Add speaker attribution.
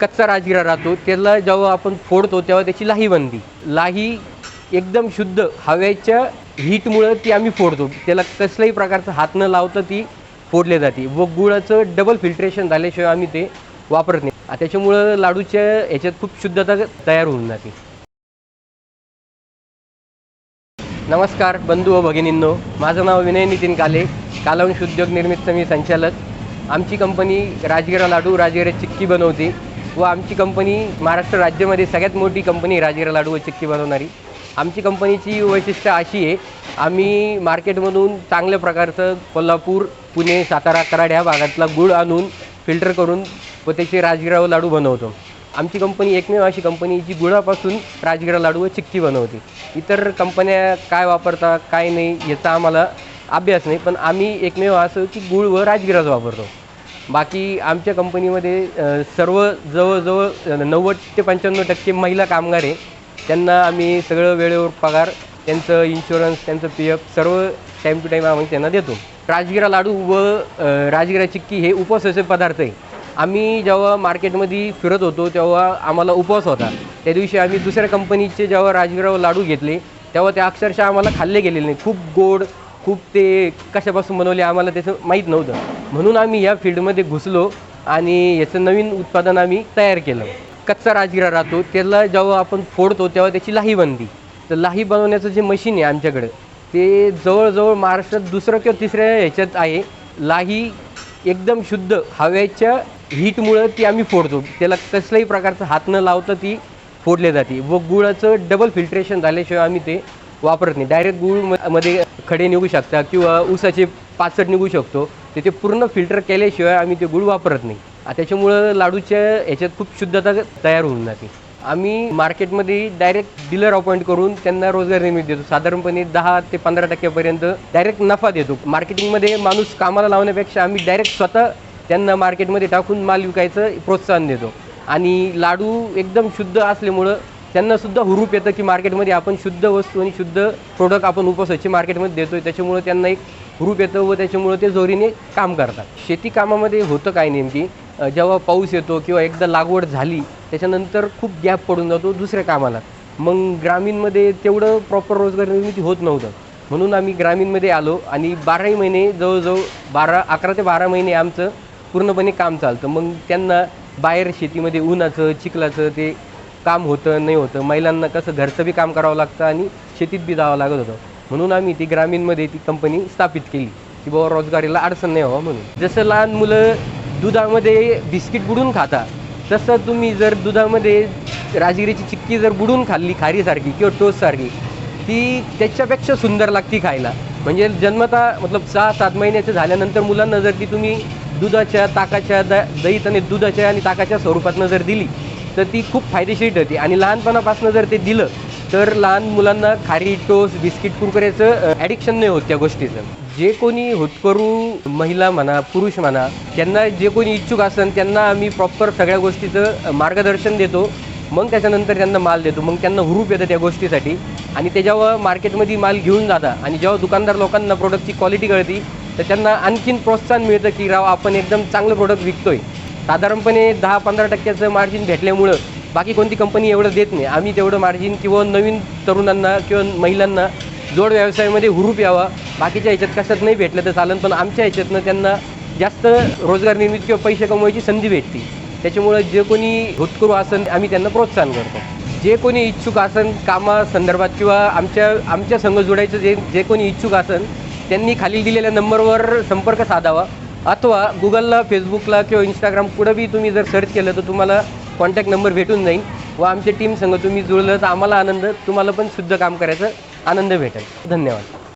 Speaker 1: कच्चा राजगिरा राहतो त्याला जेव्हा आपण फोडतो तेव्हा त्याची लाही बनती. लाही एकदम शुद्ध हवेच्या हीटमुळं ती आम्ही फोडतो. त्याला कसल्याही प्रकारचा हात न लावता ती फोडले जाते. व गुळाचं डबल फिल्ट्रेशन झाल्याशिवाय आम्ही ते वापरत नाही. त्याच्यामुळं लाडूच्या ह्याच्यात खूप शुद्धता तयार होऊन जाते. नमस्कार बंधू व भगिनींनो. माझं नाव विनय नितीन काले कालवंश उद्योग निर्मित मी संचालक. आमची कंपनी राजगिरा लाडू राजगिरा चिक्की बनवते. व आमची कंपनी महाराष्ट्र राज्यामध्ये सगळ्यात मोठी कंपनी राजगिरा लाडू व चिक्की बनवणारी. आमची कंपनीची वैशिष्ट्य अशी आहे आम्ही मार्केटमधून चांगल्या प्रकारचं कोल्हापूर पुणे सातारा कराड ह्या भागातला गुळ आणून फिल्टर करून व त्याचे राजगिरा व लाडू बनवतो. आमची कंपनी एकमेव अशी कंपनी जी गुळापासून राजगिरा लाडू व चिक्की बनवते. इतर कंपन्या काय वापरतात काय नाही याचा आम्हाला अभ्यास नाही पण आम्ही एकमेव असं की गुळ व राजगिराच वापरतो. बाकी आमच्या कंपनीमध्ये सर्व जवळजवळ नव्वद ते पंच्याण्णव टक्के महिला कामगार आहे. त्यांना आम्ही सगळं वेळेवर पगार त्यांचं इन्शुरन्स त्यांचं पी एफ सर्व टाईम टू टाईम आम्ही त्यांना देतो. राजगिरा लाडू व राजगिरा चिक्की हे उपवासाचे पदार्थ आहे. आम्ही जेव्हा मार्केटमध्ये फिरत होतो तेव्हा आम्हाला उपवास होता. त्या दिवशी आम्ही दुसऱ्या कंपनीचे जेव्हा राजगिरा व लाडू घेतले तेव्हा ते अक्षरशः आम्हाला खाल्ले गेलेले नाही. खूप गोड खूप ते कशापासून बनवले आम्हाला त्याचं माहीत नव्हतं. म्हणून आम्ही या फील्डमध्ये घुसलो आणि याचं नवीन उत्पादन आम्ही तयार केलं. कच्चा राजगिरा राहतो त्याला जेव्हा आपण फोडतो तेव्हा त्याची लाही बनती. तर लाही बनवण्याचं जे मशीन आहे आमच्याकडं ते जवळजवळ महाराष्ट्रात दुसरं किंवा तिसऱ्या ह्याच्यात आहे. लाही एकदम शुद्ध हवेच्या हीटमुळं ती आम्ही फोडतो. त्याला कसल्याही प्रकारचा हात न लावता ती फोडली जाते. व गुळाचं डबल फिल्ट्रेशन झाल्याशिवाय आम्ही ते वापरत नाही. डायरेक्ट गुळमध्ये म- मध्ये खडे निघू शकतात किंवा ऊसाचे पाचट निघू शकतो. ते ते पूर्ण फिल्टर केल्याशिवाय आम्ही ते गुळ वापरत नाही. त्याच्यामुळं लाडूच्या ह्याच्यात खूप शुद्धता तयार होऊन जाते. आम्ही मार्केटमध्ये डायरेक्ट डीलर अपॉइंट करून त्यांना रोजगार निर्मिती देतो. साधारणपणे दहा ते पंधरा टक्क्यापर्यंत डायरेक्ट नफा देतो. मार्केटिंगमध्ये माणूस कामाला लावण्यापेक्षा आम्ही डायरेक्ट स्वतः त्यांना मार्केटमध्ये टाकून माल विकायचं प्रोत्साहन देतो. आणि लाडू एकदम शुद्ध असल्यामुळं त्यांना सुद्धा हुरूप येतं की मार्केटमध्ये आपण शुद्ध वस्तू आणि शुद्ध प्रोडक्ट आपण उपवासाचे मार्केटमध्ये देतोय. त्याच्यामुळे त्यांना एक हुरूप येतं व त्याच्यामुळे ते जोरीने काम करतात. शेती कामामध्ये होतं काय नेमकी? जेव्हा पाऊस येतो किंवा एकदा लागवड झाली त्याच्यानंतर खूप गॅप पडून जातो दुसऱ्या कामाला. मग ग्रामीणमध्ये तेवढं प्रॉपर रोजगार निर्मिती होत नव्हतं. म्हणून आम्ही ग्रामीणमध्ये आलो आणि बाराही महिने जवळजवळ बारा अकरा ते बारा महिने आमचं पूर्णपणे काम चालतं. मग त्यांना बाहेर शेतीमध्ये उन्हाचं चिखलाचं ते काम होतं नाही होतं महिलांना कसं घरचं बी काम करावं लागतं आणि शेतीत बी जावं लागत होतं. म्हणून आम्ही ती ग्रामीणमध्ये ती कंपनी स्थापित केली. की बाबा रोजगारीला अडचण नाही व्हावं म्हणून. जसं लहान मुलं दुधामध्ये बिस्किट बुडून खाता तसं तुम्ही जर दुधामध्ये राजगिरीची चिक्की जर बुडून खाल्ली खारीसारखी किंवा टोससारखी ती त्याच्यापेक्षा सुंदर लागती खायला. म्हणजे जन्मता मतलब सहा सात महिन्याचं झाल्यानंतर मुलांना जर ती तुम्ही दुधाच्या ताकाच्या द दहीत आणि दुधाच्या आणि ताकाच्या स्वरूपातनं जर दिली तर ती खूप फायदेशीर ठरते. आणि लहानपणापासून जर ते दिलं तर लहान मुलांना खारी टोस बिस्किट कुरकुऱ्याचं ॲडिक्शन नाही होत त्या गोष्टीचं. जे कोणी होतकरू महिला म्हणा पुरुष म्हणा त्यांना जे कोणी इच्छुक असेल त्यांना आम्ही प्रॉपर सगळ्या गोष्टीचं मार्गदर्शन देतो. मग त्याच्यानंतर त्यांना माल देतो. मग त्यांना हुरूप येतं त्या गोष्टीसाठी. आणि ते जेव्हा मार्केटमध्ये माल घेऊन जाता आणि जेव्हा दुकानदार लोकांना प्रोडक्टची क्वालिटी कळती तर त्यांना आणखीन प्रोत्साहन मिळतं की राव आपण एकदम चांगलं प्रोडक्ट विकतोय. साधारणपणे दहा पंधरा टक्क्याचं मार्जिन भेटल्यामुळं बाकी कोणती कंपनी एवढं देत नाही. आम्ही तेवढं मार्जिन किंवा नवीन तरुणांना किंवा महिलांना जोड व्यवसायामध्ये हुरूप यावा. बाकीच्या ह्याच्यात कशात नाही भेटलं तर चालन पण आमच्या ह्याच्यातनं त्यांना जास्त रोजगार निर्मिती किंवा पैसे कमवायची संधी भेटते. त्याच्यामुळं जे कोणी होतकरू असन आम्ही त्यांना प्रोत्साहन करतो. जे कोणी इच्छुक असन कामासंदर्भात किंवा आमच्या आमच्या संघ जोडायचं जे जे कोणी इच्छुक असन त्यांनी खाली दिलेल्या नंबरवर संपर्क साधावा. अथवा गुगलला फेसबुकला किंवा इंस्टाग्राम कुठं बी तुम्ही जर सर्च केलं तर तुम्हाला कॉन्टॅक्ट नंबर भेटून जाईल व आमच्या टीमसंग तुम्ही जुळलं तर आम्हाला आनंद तुम्हाला पण शुद्ध काम करायचं आनंद भेटेल. धन्यवाद.